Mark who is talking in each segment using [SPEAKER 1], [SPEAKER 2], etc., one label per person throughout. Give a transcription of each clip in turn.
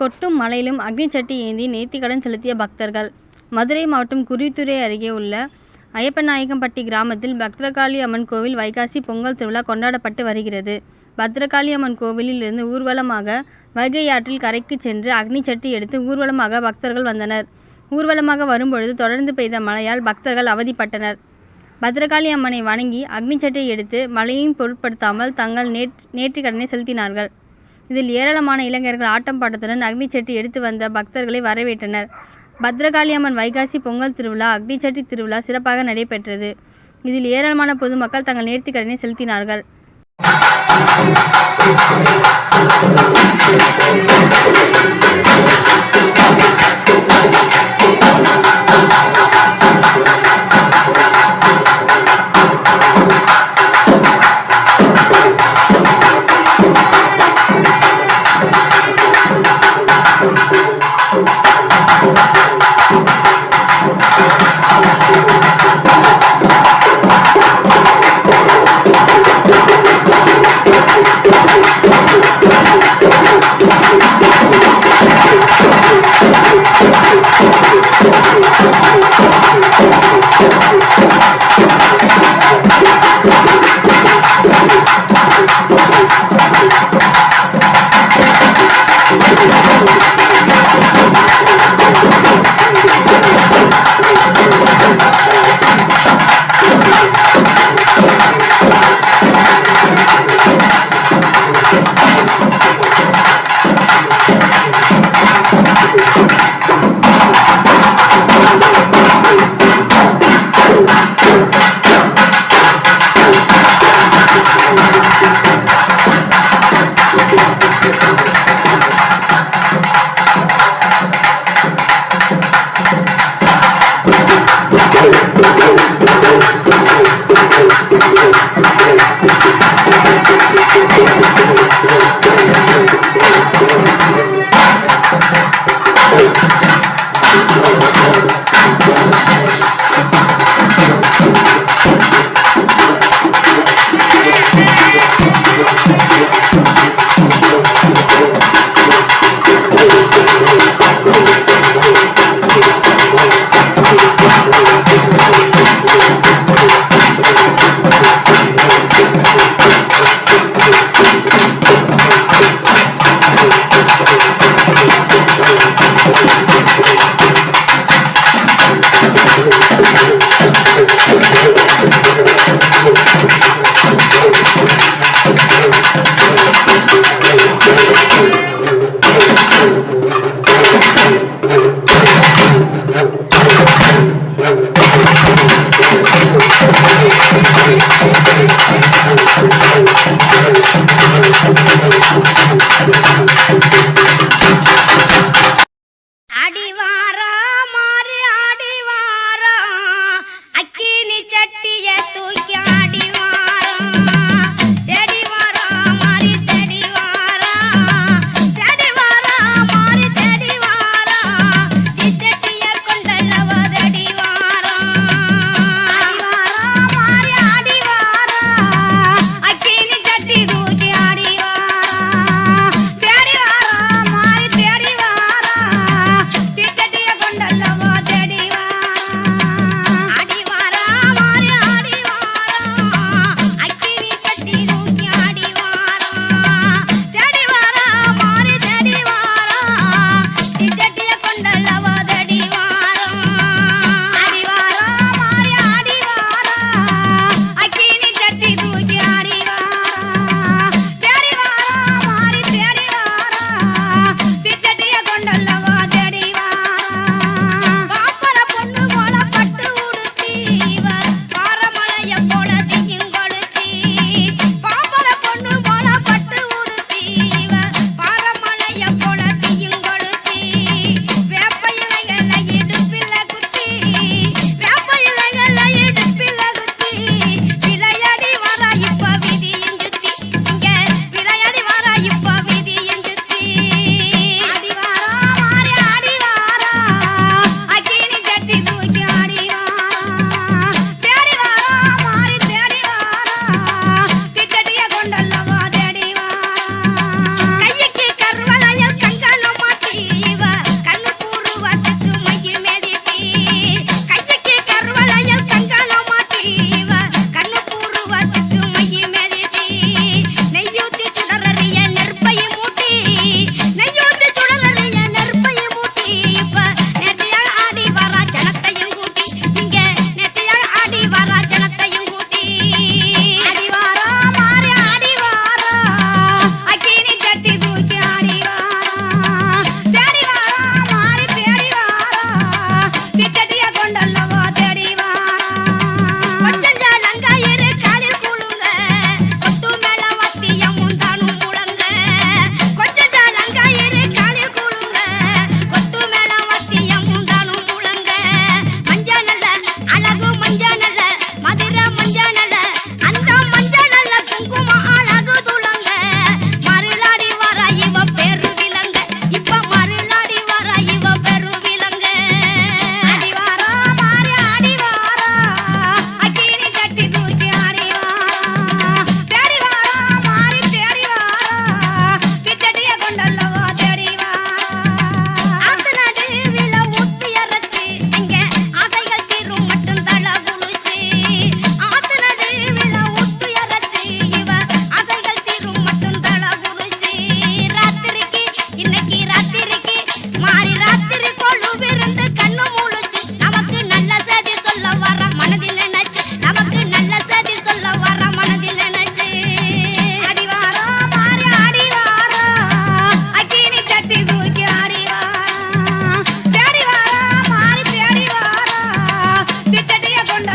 [SPEAKER 1] கொட்டும் மலையிலும் அக்னி சட்டி ஏந்தி நேர்த்திக்கடன் செலுத்திய பக்தர்கள் மதுரை மாவட்டம் குருவித்துறை அருகே உள்ள ஐயப்பநாயகம்பட்டி கிராமத்தில் பத்ரகாளி அம்மன் கோவில் வைகாசி பொங்கல் திருவிழா கொண்டாடப்பட்டு வருகிறது. பத்ரகாளி அம்மன் கோவிலில் இருந்து ஊர்வலமாக வைகை ஆற்றில் கரைக்கு சென்று அக்னி சட்டி எடுத்து ஊர்வலமாக பக்தர்கள் வந்தனர். ஊர்வலமாக வரும்பொழுது தொடர்ந்து பெய்த மழையால் பக்தர்கள் அவதிப்பட்டனர். பத்ரகாளி அம்மனை வணங்கி அக்னி சட்டியை எடுத்து மழையும் பொருட்படுத்தாமல் தங்கள் நேர்த்திக்கடனை செலுத்தினார்கள். இதில் ஏராளமான இளைஞர்கள் ஆட்டம் பாட்டத்துடன் அக்னிச்சட்டி எடுத்து வந்த பக்தர்களை வரவேற்றனர் பத்ரகாளி அம்மன் வைகாசி பொங்கல் திருவிழா அக்னிச்சட்டி திருவிழா சிறப்பாக நடைபெற்றது இதில் ஏராளமான பொதுமக்கள் தங்கள் நேர்த்திக் கடனை செலுத்தினார்கள் Thank you. Thank you.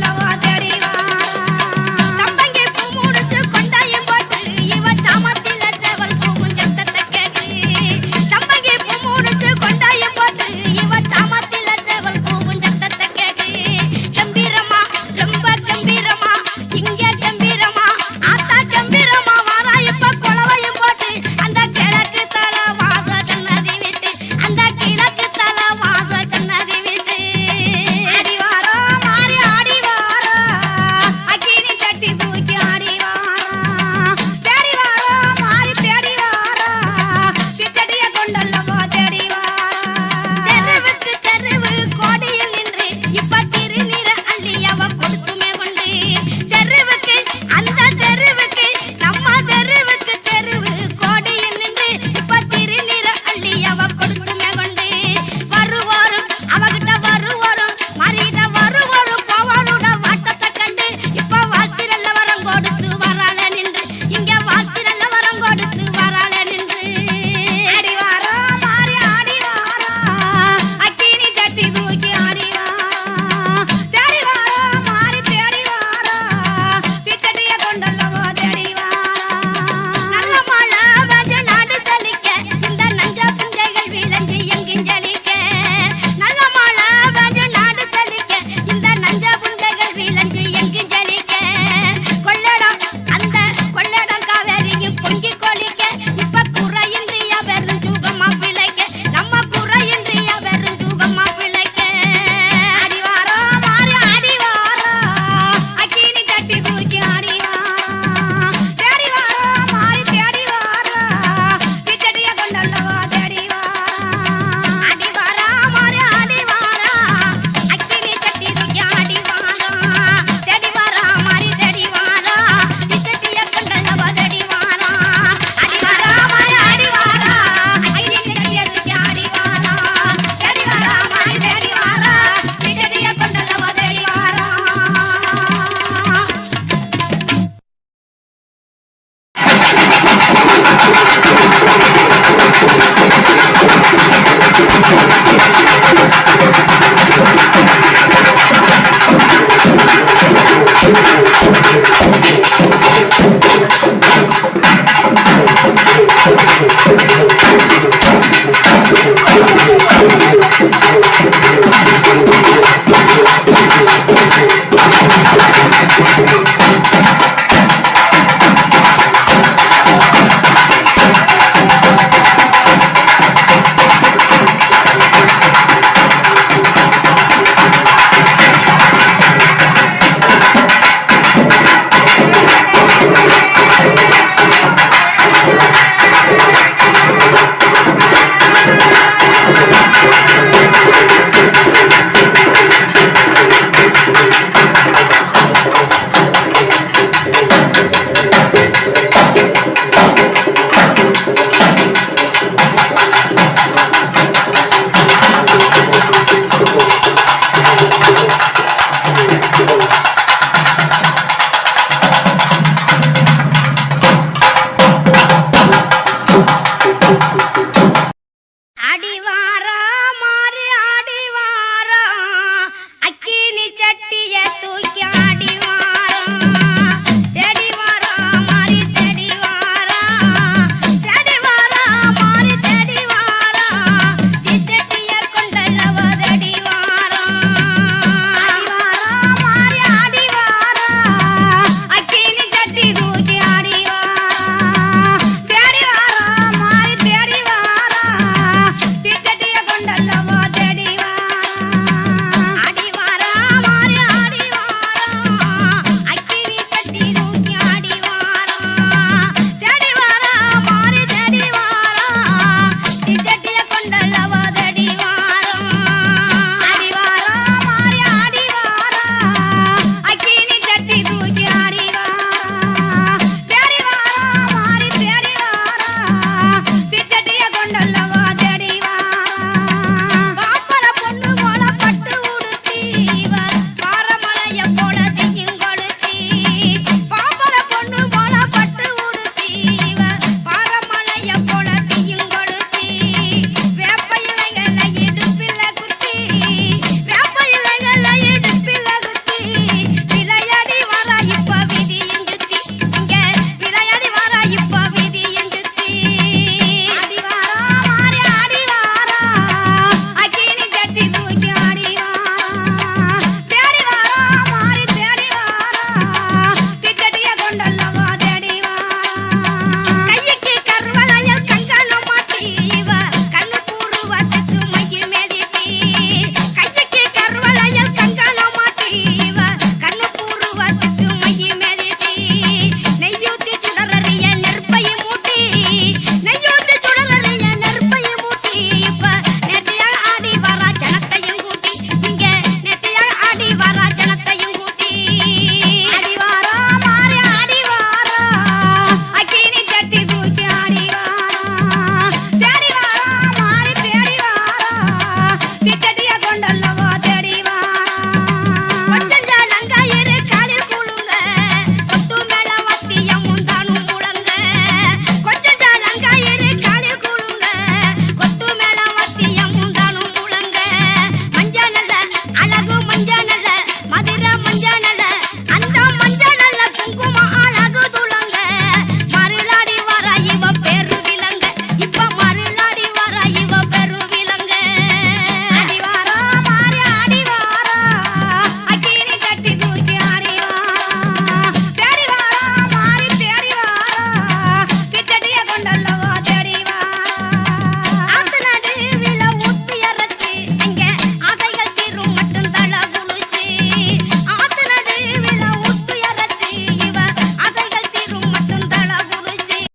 [SPEAKER 1] la